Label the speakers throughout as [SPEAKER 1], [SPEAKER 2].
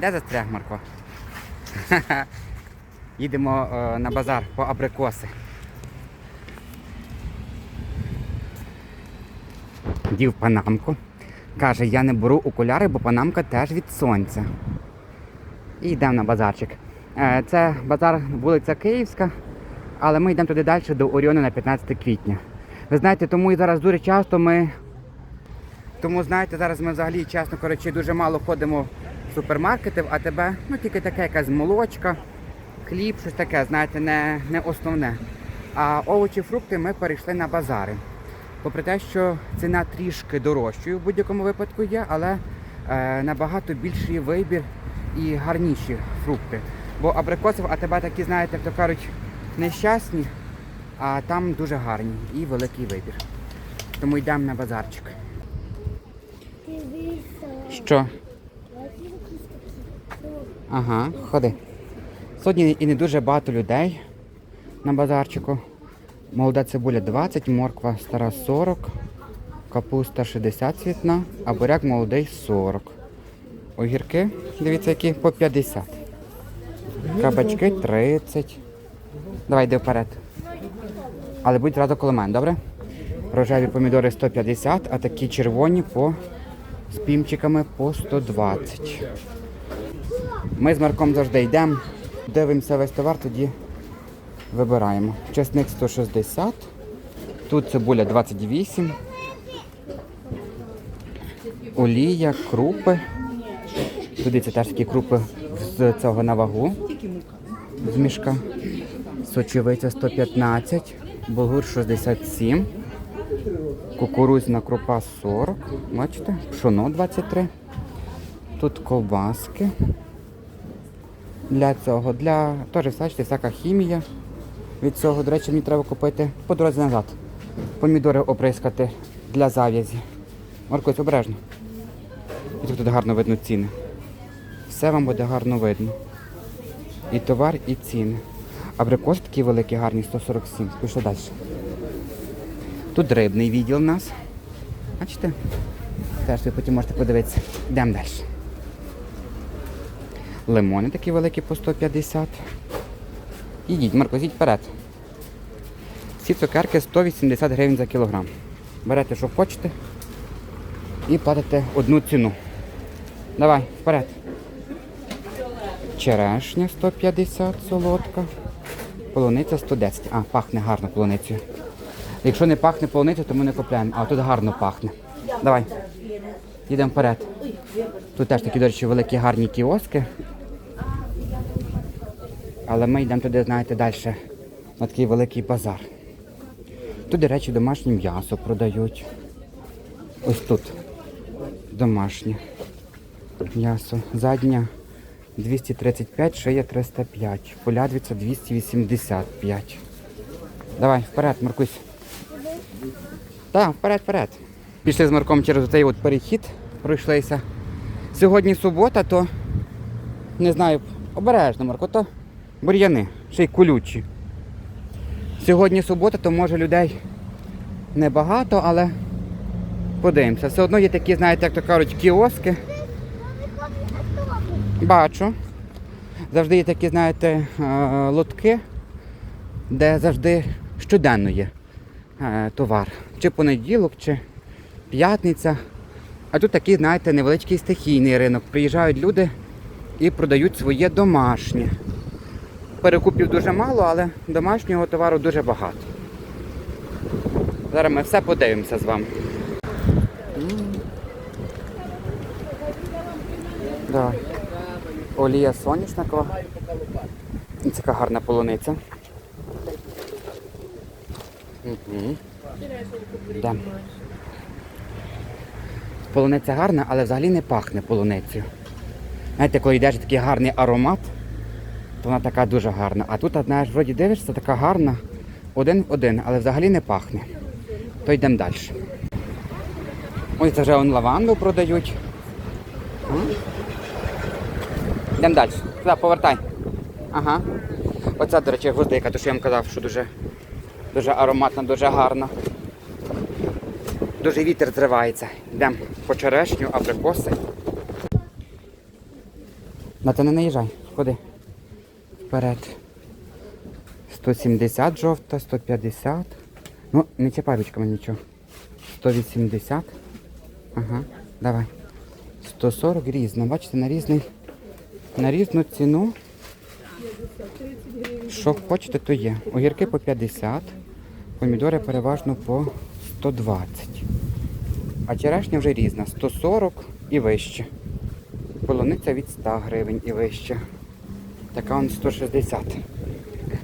[SPEAKER 1] Де застряг Марко? Їдемо е, на базар по абрикоси. Дів панамку. Каже, я не беру окуляри, бо панамка теж від сонця. І йдемо на базарчик. Е, Це базар вулиця Київська, але ми йдемо туди далі до Оріону на 15 квітня. Ви знаєте, тому і зараз дуже часто ми. Тому знаєте, зараз ми взагалі, чесно кажучи, дуже мало ходимо в супермаркети, а тебе, ну тільки таке якась молочка, хліб, щось таке, знаєте, не, не основне. А овочі, фрукти ми перейшли на базари. Попри те, що ціна трішки дорожчою в будь-якому випадку є, але е, набагато більший вибір і гарніші фрукти. Бо абрикосів, а тебе такі, знаєте, як то кажуть, нещасні, а там дуже гарні і великий вибір. Тому йдемо на базарчик. Що? Ага, ходи. Сьогодні і не дуже багато людей на базарчику. Молода цибуля 20, морква стара 40, капуста 60 цвітна, а буряк молодий 40. Огірки, дивіться, які по 50. Кабачки 30. Давай йди вперед. Але будь разом коло мене, добре? Рожеві помідори 150, а такі червоні по з пімчиками по 120. Ми з Марком завжди йдемо, дивимося весь товар, тоді вибираємо. Чесник 160, тут цибуля 28, олія, крупи. Туди це теж такі крупи з цього на вагу. З мішка. Сочевиця 115, булгур 67, кукурузна крупа 40, бачите, пшоно 23. Тут ковбаски. Для цього, для теж бачите, всяка хімія. Від цього, до речі, мені треба купити по дорозі назад. Помідори оприскати для зав'язі. Маркось, обережно. І тут гарно видно ціни. Все вам буде гарно видно. І товар, і ціни. Абрикоси такі великі, гарні, 147. Пішли далі. Тут рибний відділ у нас. Бачите? Теж ви потім можете подивитися. Йдемо далі. Лимони такі великі по 150. Ідіть, Марко, йдіть вперед. Ці цукерки 180 гривень за кілограм. Берете, що хочете, і платите одну ціну. Давай, вперед. Черешня 150 солодка. Полуниця 110. А, пахне гарно полуницею. Якщо не пахне полуницею, то ми не купляємо. А тут гарно пахне. Давай. Йдемо вперед. Тут теж такі, до речі, великі гарні кіоски. Але ми йдемо туди, знаєте, далі, на такий великий базар. Тут, до речі, домашнє м'ясо продають. Ось тут. Домашнє м'ясо. Задня 235, шия 305. Полядвиця 285. Давай, вперед, Маркусь. Так, вперед, вперед. Пішли з Марком через цей от перехід, пройшлися. Сьогодні субота, то не знаю, обережно, Марко, то бур'яни, ще й колючі. Сьогодні субота, то може людей небагато, але подивимося. Все одно є такі, знаєте, як то кажуть, кіоски. Бачу. Завжди є такі, знаєте, е, лотки, де завжди щоденно є е, товар. Чи понеділок, чи п'ятниця. А тут такий, знаєте, невеличкий стихійний ринок. Приїжджають люди і продають своє домашнє. Перекупів дуже мало, але домашнього товару дуже багато. Зараз ми все подивимося з вами. Давай. Олія соняшникова. Ось Така гарна полуниця. Угу. Да. Полуниця гарна, але взагалі не пахне полуницею. Знаєте, коли йдеш такий гарний аромат, вона така дуже гарна. А тут, знаєш, вроді дивишся, така гарна, один в один, але взагалі не пахне. То йдемо далі. Ось це вже вон лаванду продають. Йдемо далі. Сюди, повертай. Ага. Оця, до речі, гвоздика, то що я вам казав, що дуже, дуже ароматна, дуже гарна. Дуже вітер зривається. Йдемо по черешню, абрикоси. На то не наїжджай, ходи. Вперед. 170 жовта, 150. Ну, не чіпай ручками нічого. 180. Ага, давай. 140 різно. Бачите, на різний. На різну ціну. Що хочете, то є. Огірки по 50, помідори переважно по 120. А черешня вже різна. 140 і вище. Полуниця від 100 гривень і вище. Така он 160.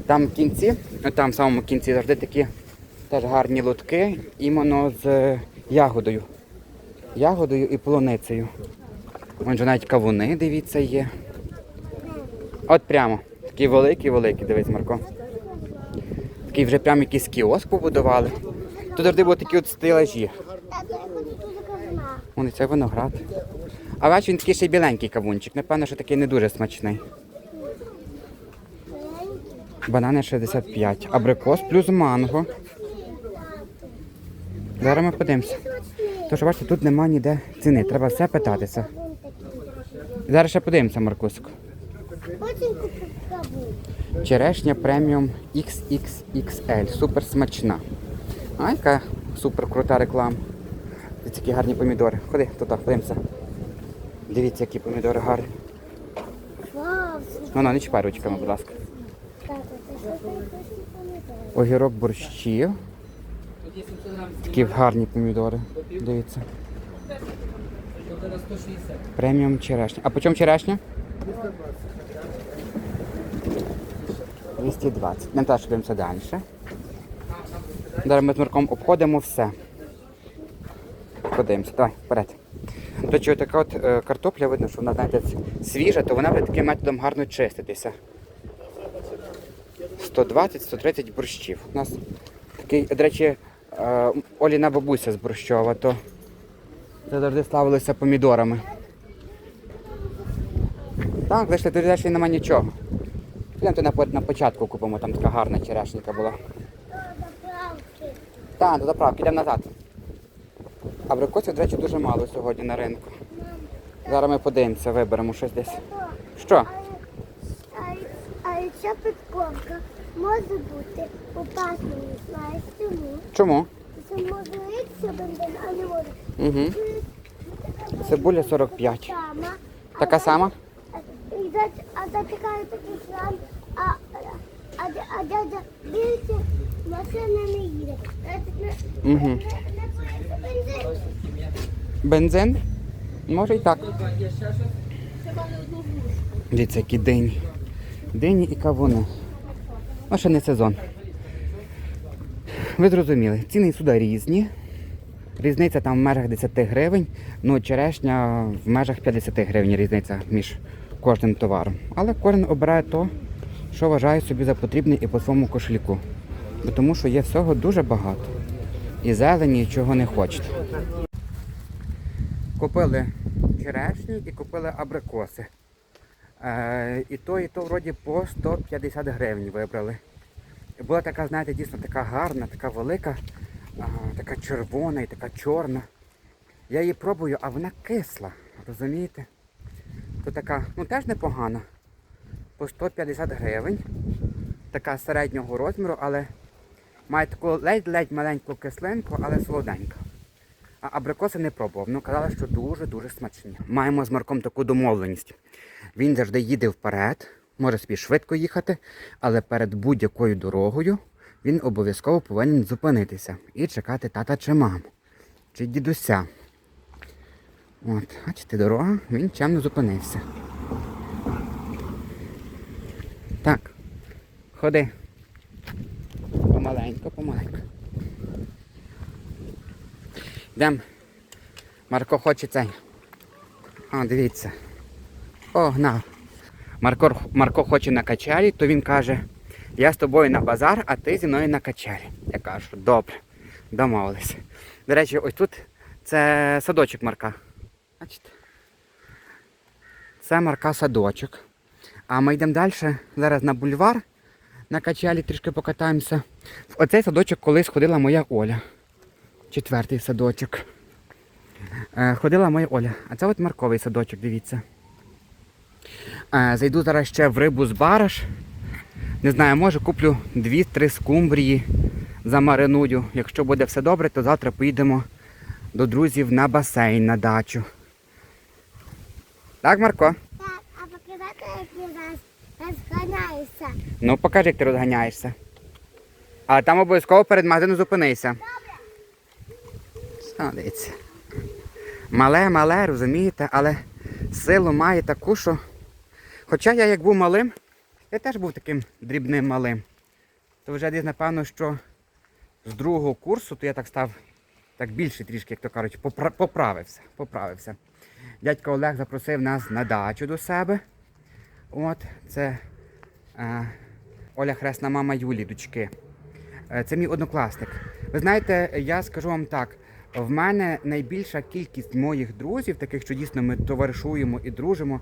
[SPEAKER 1] Там в кінці, ну, там в самому кінці завжди такі теж гарні лотки, іменно з ягодою. Ягодою і полуницею. Вон же навіть кавуни, дивіться, є. От прямо. Такі великі-великі, дивись, Марко. Такий вже прямо якийсь кіоск побудували. Тут завжди були такі от стелажі.
[SPEAKER 2] Тато, я хочу ту заказана.
[SPEAKER 1] Вон і це виноград. А бач, він такий ще біленький кавунчик. Напевно, що такий не дуже смачний. Банани 65. Абрикос плюс манго. Зараз ми подивимося. Тож, бачите, тут нема ніде ціни. Треба все питатися. Зараз ще подивимося, Маркусик.
[SPEAKER 2] Очень купив каву.
[SPEAKER 1] Черешня преміум XXXL. Супер смачна. А яка супер крута реклама. Дивіться, які гарні помідори. Ходи, туди, подивимося. Дивіться, які помідори гарні. Ну, ну, не чіпай ручками, будь ласка.
[SPEAKER 2] Тато, це що ти хочеш помідори?
[SPEAKER 1] Огірок борщів. Такі гарні помідори. Дивіться. Преміум черешня. А по чому черешня? 220. Нам теж дивимося далі. Зараз ми з Марком обходимо все. Подивимося, давай, вперед. До чого така от е, картопля, видно, що вона знаєте, свіжа, то вона буде таким методом гарно чиститися. 120-130 борщів. У нас такий, до речі, е, Оліна бабуся з борщова, то це завжди славилося помідорами. Так, лише тут нема нічого. Підемо то на, початку купимо, там така гарна черешенька була. Так, до заправки, йдемо назад. Абрикосів, до речі, дуже мало сьогодні на ринку. Зараз ми подивимося, виберемо щось десь. Що?
[SPEAKER 2] А, а ця підковка може бути опасною, знаєш чому?
[SPEAKER 1] Чому?
[SPEAKER 2] Це може ритися бензин, а не може.
[SPEAKER 1] Угу. Цибуля 45.
[SPEAKER 2] Сама.
[SPEAKER 1] Така сама?
[SPEAKER 2] І за, а затикає такий сам, а, а, а, дядя більше машина не їде.
[SPEAKER 1] Угу.
[SPEAKER 2] Бензин.
[SPEAKER 1] Бензин? Може і так. Дивіться, які дині. Дині і кавуни. Ну, ще не сезон. Ви зрозуміли, ціни сюди різні. Різниця там в межах 10 гривень, ну черешня в межах 50 гривень різниця між кожним товаром. Але кожен обирає то, що вважає собі за потрібне і по своєму кошельку. Тому що є всього дуже багато. І зелені, і чого не хочете. Купили черешні і купили абрикоси. Е, і то, і то вроді по 150 гривень вибрали. Була така, знаєте, дійсно така гарна, така велика, така червона і така чорна. Я її пробую, а вона кисла, розумієте? То така, ну теж непогана. По 150 гривень. Така середнього розміру, але має таку ледь-ледь маленьку кислинку, але солоденька. А абрикоси не пробував. Ну казали, що дуже-дуже смачні. Маємо з Марком таку домовленість. Він завжди їде вперед, може собі швидко їхати, але перед будь-якою дорогою він обов'язково повинен зупинитися і чекати тата чи маму, чи дідуся. От, бачите, дорога, він чемно зупинився. Так, ходи. Помаленько, помаленько. Йдем. Марко хоче цей. А, дивіться. О, на. Марко, Марко хоче на качелі, то він каже, я з тобою на базар, а ти зі мною на качелі. Я кажу, добре, домовилися. До речі, ось тут це садочок Марка. Бачите? Це Марка садочок. А ми йдемо далі, зараз на бульвар, на качелі трішки покатаємося. В оцей садочок колись ходила моя Оля. Четвертий садочок. Е, ходила моя Оля. А це от Марковий садочок, дивіться. Е, Зайду зараз ще в рибу з бараш. Не знаю, може куплю 2-3 скумбрії замариную. Якщо буде все добре, то завтра поїдемо до друзів на басейн на дачу. Так, Марко?
[SPEAKER 2] Так, а показати, як я зараз розганяюся.
[SPEAKER 1] Ну, покажи, як ти розганяєшся. А там обов'язково перед магазином зупинися. Молодець. Мале, мале, розумієте, але силу має таку, що. Хоча я як був малим, я теж був таким дрібним малим. То вже десь, напевно, що з другого курсу, то я так став так більше трішки, як то кажуть, попра- поправився. поправився. Дядько Олег запросив нас на дачу до себе. От, це е, Оля Хресна мама Юлі, дочки. Е, Це мій однокласник. Ви знаєте, я скажу вам так: в мене найбільша кількість моїх друзів, таких, що дійсно ми товаришуємо і дружимо,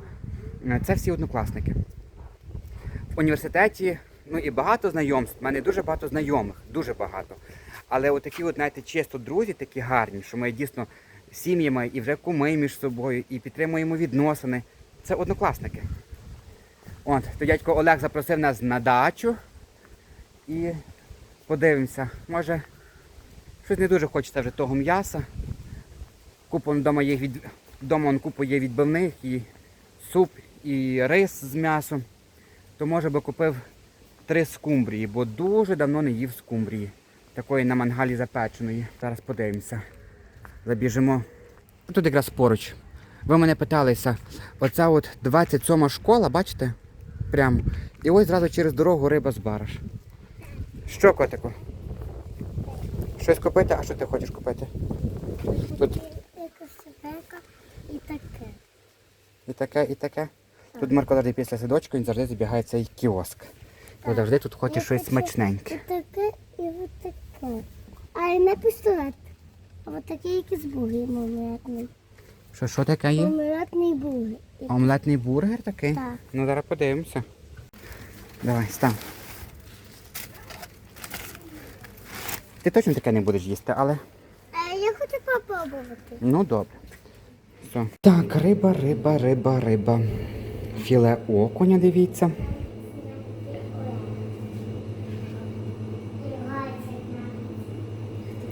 [SPEAKER 1] е, це всі однокласники. В університеті ну і багато знайомств. У мене дуже багато знайомих, дуже багато. Але отакі, от, знаєте, чисто друзі, такі гарні, що ми дійсно сім'ями і вже куми між собою, і підтримуємо відносини. Це однокласники. От, то дядько Олег запросив нас на дачу і подивимося. Може, щось не дуже хочеться вже того м'яса. Купа вдома є від... вдома он купа є відбивних і суп, і рис з м'ясом. То може би купив три скумбрії, бо дуже давно не їв скумбрії. Такої на мангалі запеченої. Зараз подивимося. Забіжимо. Тут якраз поруч. Ви мене питалися, оця от 27 школа, бачите? Прямо. І ось зразу через дорогу риба з бараш. Що, котику? Щось купити? А що ти хочеш купити? Тут
[SPEAKER 2] і таке.
[SPEAKER 1] і таке, і таке. Тут Марко завжди після садочку, він завжди забігає цей кіоск. Бо завжди тут хоче щось смачненьке.
[SPEAKER 2] І таке, і от таке. А і не пістолет. А от такий якийсь бургер омлетний.
[SPEAKER 1] Що, що таке є?
[SPEAKER 2] Омлетний бургер.
[SPEAKER 1] Омлетний бургер такий?
[SPEAKER 2] Так.
[SPEAKER 1] Ну зараз подивимося. Давай, став. Ти точно таке не будеш їсти, але.
[SPEAKER 2] Е, Я хочу попробувати.
[SPEAKER 1] Ну добре. Все. Так, риба, риба, риба, риба. Філе окуня, дивіться.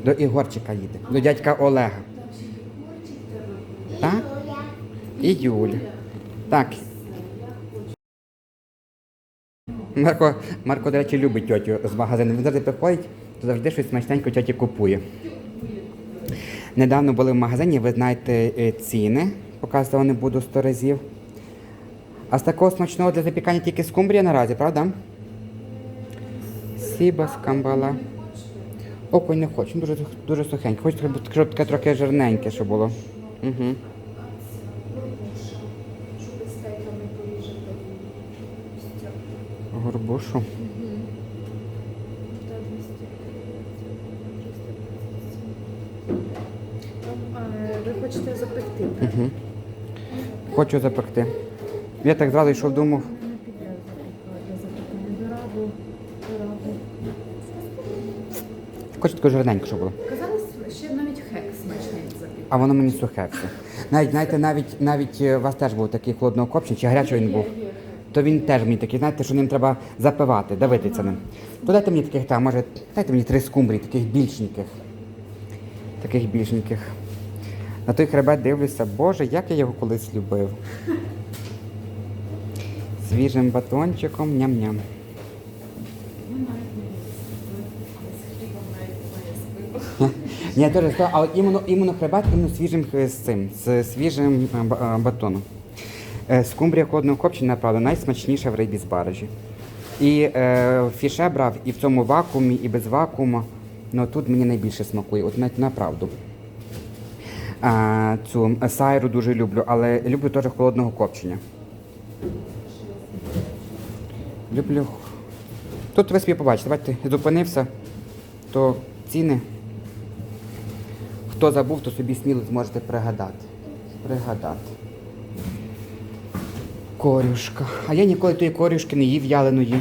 [SPEAKER 1] До Ігорчика їде. До дядька Олега. Так? І Юля. Так. Марко, Марко, до речі, любить тьотю з магазину. Він завжди приходить, то завжди щось смачненько тьоті купує. Недавно були в магазині, ви знаєте е, ціни, показував не буду 100 разів. А з такого смачного для запікання тільки скумбрія наразі, правда? Сіба, скамбала. Окунь не хочу, дуже, дуже сухенько. Хочу, щоб таке трохи жирненьке, щоб було. Угу. Горбушу.
[SPEAKER 3] Ви хочете запекти?
[SPEAKER 1] Угу. Хочу запекти. Я так зразу йшов, думав. Хочу таке жирненьке, щоб було.
[SPEAKER 3] Казали, ще навіть хек смачний.
[SPEAKER 1] А воно мені сухе все. Навіть, знаєте, навіть, навіть е, у вас теж був такий холодного копчик, чи гарячий він був. То він теж мені такий, знаєте, що ним треба запивати, давитися ним. То дайте мені таких там, може, дайте мені три скумбрії, таких більшеньких. Таких більшеньких. На той хребет дивлюся, боже, як я його колись любив. Свіжим батончиком, ням-ням. Ні, теж сказав, але іменно, іменно хребет, іменно свіжим е, з цим, з свіжим е, е, батоном. Скумбрія холодного копчення, правда, найсмачніша в рибі з баражі. І е, фіше брав і в цьому вакуумі, і без вакууму. Ну тут мені найбільше смакує, от навіть направду. А, цю сайру дуже люблю, але люблю теж холодного копчення. Люблю. Тут ви собі побачите, бачите, зупинився, то ціни. Хто забув, то собі сміло зможете пригадати. Пригадати. Корюшка. А я ніколи тої корюшки не їв вяленої.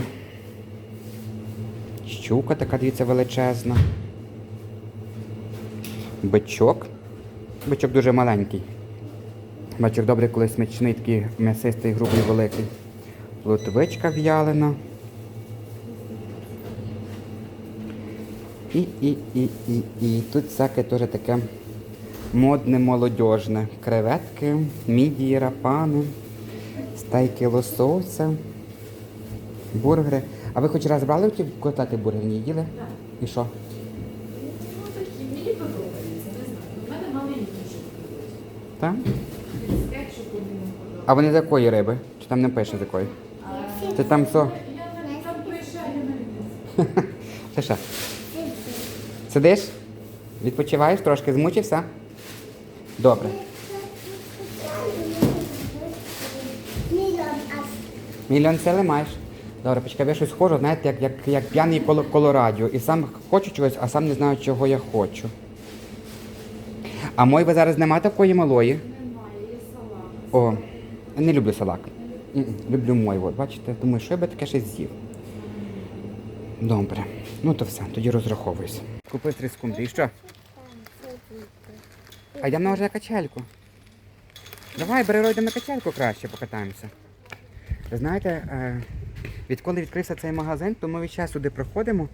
[SPEAKER 1] Щука така, дивіться, величезна. Бичок. Бичок дуже маленький. Бичок добре, коли смачний, такий м'ясистий, грубий, великий. лутвичка в'ялена. І, і, і, і, і. Тут всяке теж таке модне, молодіжне. Креветки, мідії, рапани, стейки лосося, бургери. А ви хоч раз брали ті котлети бургерні їли? І що?
[SPEAKER 3] Ну, такі, мені подобається, не знаю. У мене маленькі шубки.
[SPEAKER 1] Так? А вони з якої риби? Чи там не пише з якої? Це там
[SPEAKER 3] я не
[SPEAKER 1] що? Сидиш? Відпочиваєш трошки, змучився? Добре.
[SPEAKER 2] Мільйон
[SPEAKER 1] сили маєш. Добре, почекай, я щось схожу, знаєте, як, як, як п'яний коло, коло радіо. І сам хочу чогось, а сам не знаю, чого я хочу. А мойви зараз нема такої малої.
[SPEAKER 3] Немає, є салат.
[SPEAKER 1] О, не люблю салак. Люблю мойву. Бачите, думаю, що я би таке ще з'їв. Добре. Ну то все, тоді розраховуюся. Купив три скумбрії. Що? А йдемо може на качельку. Давай, бери ройдемо на качельку краще покатаємося. Ви знаєте, е, відколи відкрився цей магазин, то ми весь час сюди приходимо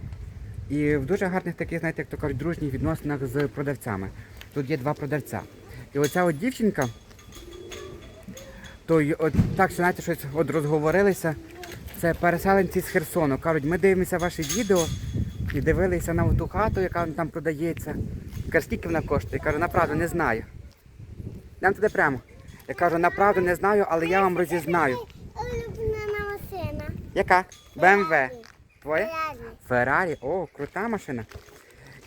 [SPEAKER 1] і в дуже гарних таких, знаєте, як то кажуть, дружніх відносинах з продавцями. Тут є два продавця. І оця от дівчинка, то от так, що знаєте, щось от розговорилися. Це переселенці з Херсону. Кажуть, ми дивимося ваші відео і дивилися на ту хату, яка там продається. Каже, скільки вона коштує? Кажу, направду не знаю. Йдемо туди прямо. Я кажу, направду не знаю, але я вам розізнаю.
[SPEAKER 2] Улюблена машина.
[SPEAKER 1] Яка? БМВ. Твоя? Феррарі, о, крута машина.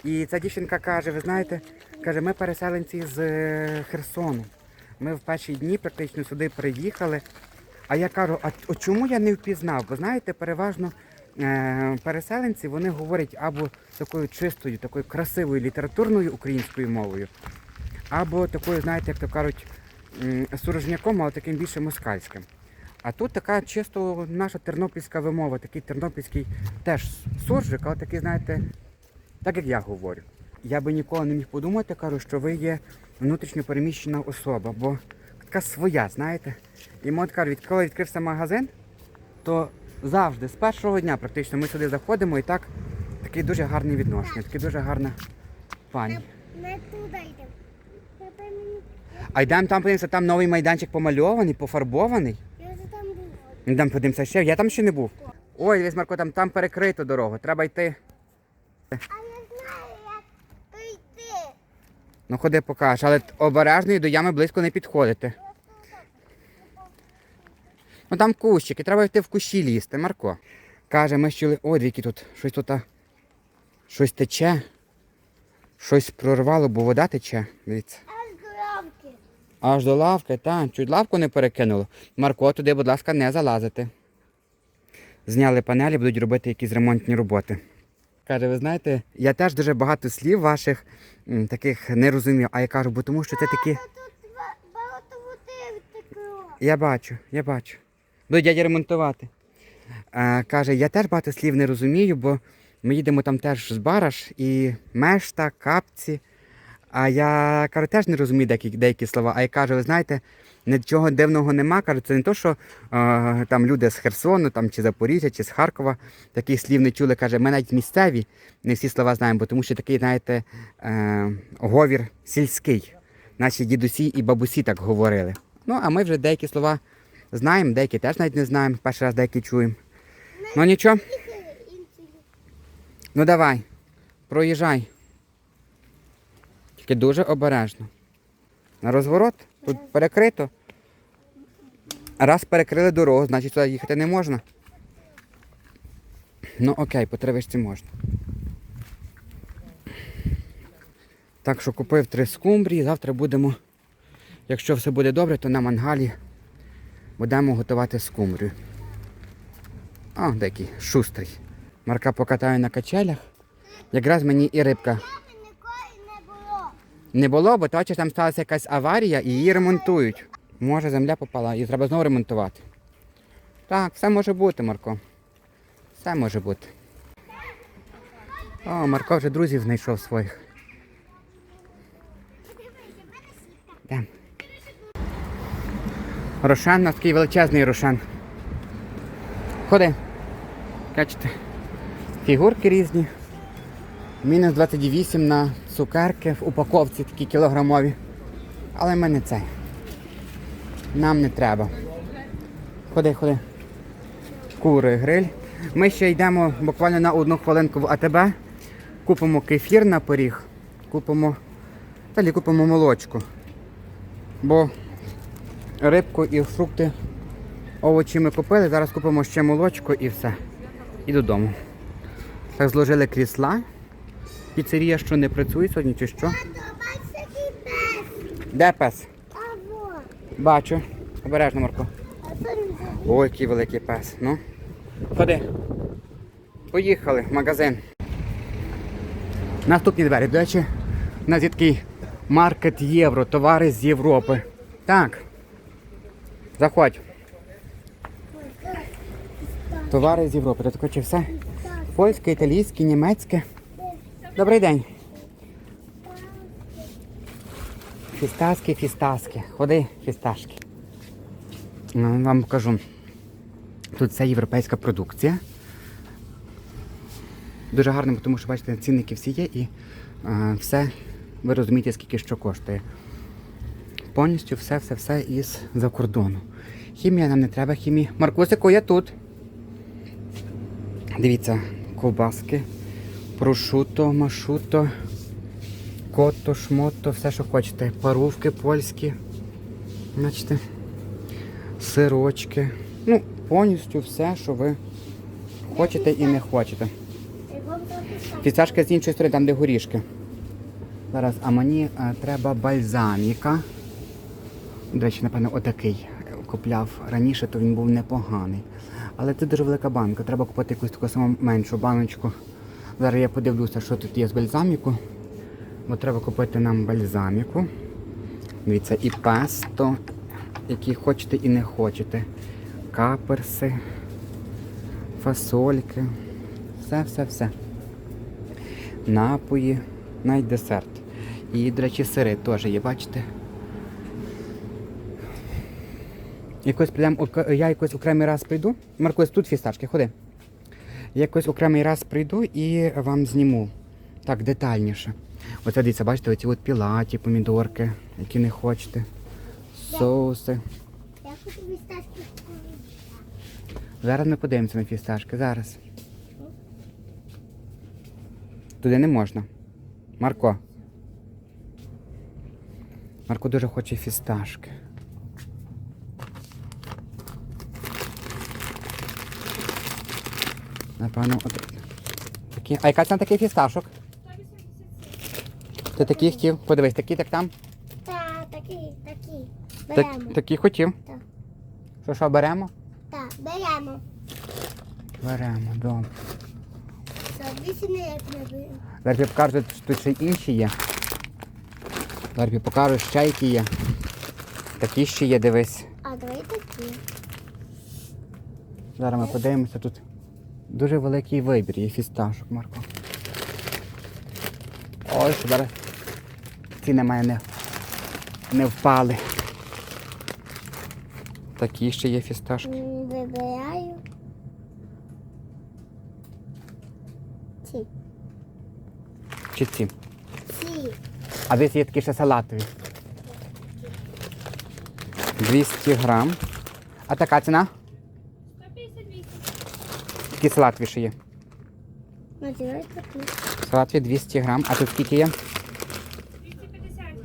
[SPEAKER 1] І ця дівчинка каже, ви знаєте, каже, ми переселенці з е, Херсону. Ми в перші дні практично сюди приїхали. А я кажу, а чому я не впізнав? Бо знаєте, переважно е, переселенці вони говорять або такою чистою, такою красивою літературною українською мовою, або такою, знаєте, як то кажуть, сурожняком, але таким більше москальським. А тут така чисто наша тернопільська вимова, такий тернопільський теж суржик, але такий, знаєте, так як я говорю. Я би ніколи не міг подумати, кажу, що ви є внутрішньо переміщена особа, бо така своя, знаєте. І ми от кажу, відколи відкрився магазин, то завжди, з першого дня практично ми сюди заходимо і так таке дуже гарне відношення, таке дуже гарна пані.
[SPEAKER 2] Ми туди йдемо.
[SPEAKER 1] А йдемо там подивимося, там новий майданчик помальований, пофарбований.
[SPEAKER 2] Я вже там був.
[SPEAKER 1] Подивимося ще. Я там ще не був. Ой, дивись, Марко, там, там перекрито дорогу. Треба йти.
[SPEAKER 2] А я знаю, як прийти.
[SPEAKER 1] Ну ходи покажеш, але обережно і до ями близько не підходити. Ну там кущики, треба йти в кущі лізти, Марко. Каже, ми щули. Ой, які тут щось тут. Щось тече. Щось прорвало, бо вода тече. Дивіться.
[SPEAKER 2] Аж до рамки.
[SPEAKER 1] Аж до лавки, та, чуть лавку не перекинуло. Марко, туди, будь ласка, не залазити. Зняли панелі, будуть робити якісь ремонтні роботи. Каже, ви знаєте, я теж дуже багато слів ваших таких не розумів. А я кажу, бо тому що це такі.
[SPEAKER 2] Тут багато води втекло.
[SPEAKER 1] Я бачу, я бачу. Будуть дядя ремонтувати. А, каже, я теж багато слів не розумію, бо ми їдемо там теж з бараш і мешта, капці. А я кажу, теж не розумію деякі, деякі слова. А я кажу, ви знаєте, нічого дивного нема. Кажу, це не то, що е, там люди з Херсону, там, чи Запоріжжя, чи з Харкова таких слів не чули. Каже, ми навіть місцеві не всі слова знаємо, бо тому що такий, знаєте, е, говір сільський. Наші дідусі і бабусі так говорили. Ну, а ми вже деякі слова знаємо, деякі теж навіть не знаємо. Перший раз деякі чуємо. Ну нічого, ну давай, проїжджай. Тільки дуже обережно. На розворот, тут перекрито. Раз перекрили дорогу, значить сюди їхати не можна. Ну окей, по травичці можна. Так що купив три скумбрії, завтра будемо, якщо все буде добре, то на мангалі будемо готувати скумбрію. О, такий шустрий. Марка покатаю на качелях. Якраз мені і рибка
[SPEAKER 2] Мами ніколи не було.
[SPEAKER 1] Не було, бо точно там сталася якась аварія і її ремонтують. Може, земля попала і треба знову ремонтувати. Так, все може бути, Марко. Все може бути. О, Марко вже друзів знайшов своїх. Рошен, у нас такий величезний рошен. Ходи. Бачите, фігурки різні. Мінус 28 на цукерки в упаковці такі кілограмові. Але ми не це. Нам не треба. Ходи, ходи. Кури, гриль. Ми ще йдемо буквально на одну хвилинку в АТБ. Купимо кефір на поріг, купимо. Далі купимо молочку. Бо рибку і фрукти, овочі ми купили. Зараз купимо ще молочко і все. І додому. Так зложили крісла. Піцерія що не працює сьогодні чи що? Де пес? Бачу. Обережно, Марко. Ой, який великий пес. Ну. Ходи. Поїхали в магазин. Наступні двері. До речі, у нас є такий маркет євро, товари з Європи. Так. Заходь. Товари з Європи. Тут хоче все. Польське, італійське, німецьке. Добрий день. Фістаски, фістаски. Ходи, фісташки. Ну, вам покажу. Тут це європейська продукція. Дуже гарно, тому що бачите, цінники всі є і е, все, ви розумієте, скільки що коштує. Повністю все-все-все із за кордону. Хімія нам не треба, хімії. Маркусику, я тут. Дивіться, ковбаски, прошуто, машуто, кото, шмото, все, що хочете. Парувки польські. Бачите? сирочки. Ну, повністю все, що ви хочете і не хочете. Фісташки з іншої сторони, там де горішки. Зараз, а мені е, треба бальзаміка. До речі, напевно, отакий купляв раніше, то він був непоганий. Але це дуже велика банка. Треба купити якусь таку саму меншу баночку. Зараз я подивлюся, що тут є з бальзаміку. Бо треба купити нам бальзаміку. Дивіться, і песто, які хочете і не хочете. Каперси, фасольки. Все, все, все. Напої, навіть десерт. І, до речі, сири теж є, бачите? Якось прийдемо, я якось окремий раз прийду. Маркось, тут фісташки, ходи. Якось окремий раз прийду і вам зніму. Так, детальніше. Оце дивіться, бачите, оці от пілаті, помідорки, які не хочете. Соуси.
[SPEAKER 2] Я хочу вистачити.
[SPEAKER 1] Зараз ми подивимося на фісташки. Зараз. Туди не можна. Марко. Марко дуже хоче фісташки. Напевно, от такі. А яка ціна такий фісташок? Ти такий хотів? Подивись, такий, так там.
[SPEAKER 2] Та, такий, такий.
[SPEAKER 1] Так,
[SPEAKER 2] Беремо.
[SPEAKER 1] такий хотів.
[SPEAKER 2] Так.
[SPEAKER 1] Що, що, беремо?
[SPEAKER 2] Так, беремо.
[SPEAKER 1] Беремо, добре.
[SPEAKER 2] За більше не не беремо.
[SPEAKER 1] Зараз я покажу, що тут ще інші є. Зараз я покажу ще які є. Такі ще є, дивись.
[SPEAKER 2] А давай такі.
[SPEAKER 1] Зараз ми подивимося тут. Дуже великий вибір є фісташок, Марко. Ой, що зараз ціни має не, не впали. Такі ще є фісташки.
[SPEAKER 2] Вибираю. Ці.
[SPEAKER 1] Чи ці?
[SPEAKER 2] Ці.
[SPEAKER 1] А десь є такі ще салатові. 200 грам. А така ціна?
[SPEAKER 3] 158.
[SPEAKER 1] Такі салатові ще є.
[SPEAKER 2] Такі.
[SPEAKER 1] 200 грам. А тут скільки є?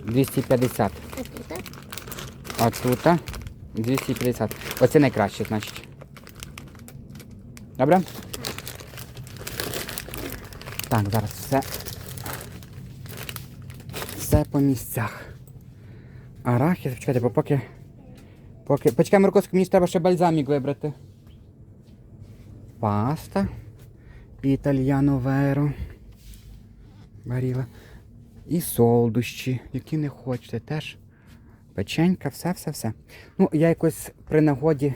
[SPEAKER 3] 250.
[SPEAKER 1] 250.
[SPEAKER 2] Ось тут, так?
[SPEAKER 1] А тут 250. Оце найкраще, значить. Добре? Так, зараз все. Все по місцях. Арахіс, почекайте, бо поки. Поки. Почекай, Маркосик, мені треба ще бальзамік вибрати. Паста. Італьяно веро. Варіла. І солодощі, які не хочете теж. Печенька, все, все, все. Ну, я якось при нагоді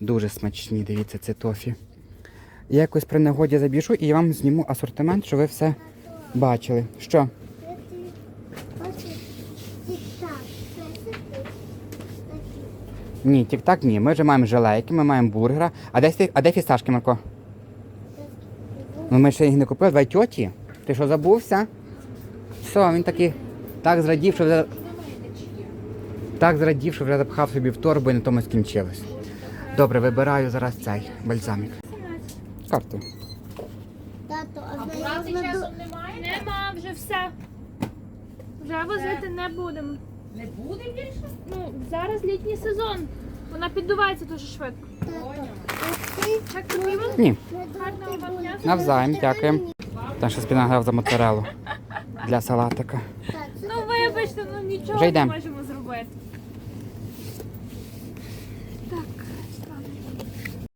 [SPEAKER 1] дуже смачні, дивіться, це тофі. Я якось при нагоді забіжу і я вам зніму асортимент, щоб ви все бачили. Що?
[SPEAKER 2] Ось ці так. Це такі. Такі.
[SPEAKER 1] Ні, тік-так ні. Ми вже маємо желейки, ми маємо бургера. А де, сті- а де фісташки, Марко? Ну ми ще їх не купили, давай тьоті. Ти що забувся? Все, він такий так зрадів, що вже. Так зрадів, що вже запхав собі в торбу і на тому скінчилось. Добре, вибираю зараз цей бальзамік. Карту.
[SPEAKER 2] Тато, а знайомі
[SPEAKER 3] часом немає?
[SPEAKER 4] Нема, вже все. Вже возити не будемо.
[SPEAKER 3] Не буде більше?
[SPEAKER 4] Ну, зараз літній сезон. Вона піддувається дуже швидко. Так, тобі вам
[SPEAKER 1] Ні,
[SPEAKER 4] гарного вам дня.
[SPEAKER 1] навзаєм, дякуємо. Там ще спінаграв за моцарелу для салатика.
[SPEAKER 4] Ну, вибачте, ну нічого
[SPEAKER 1] Вже
[SPEAKER 4] не
[SPEAKER 1] йдемо.
[SPEAKER 4] можемо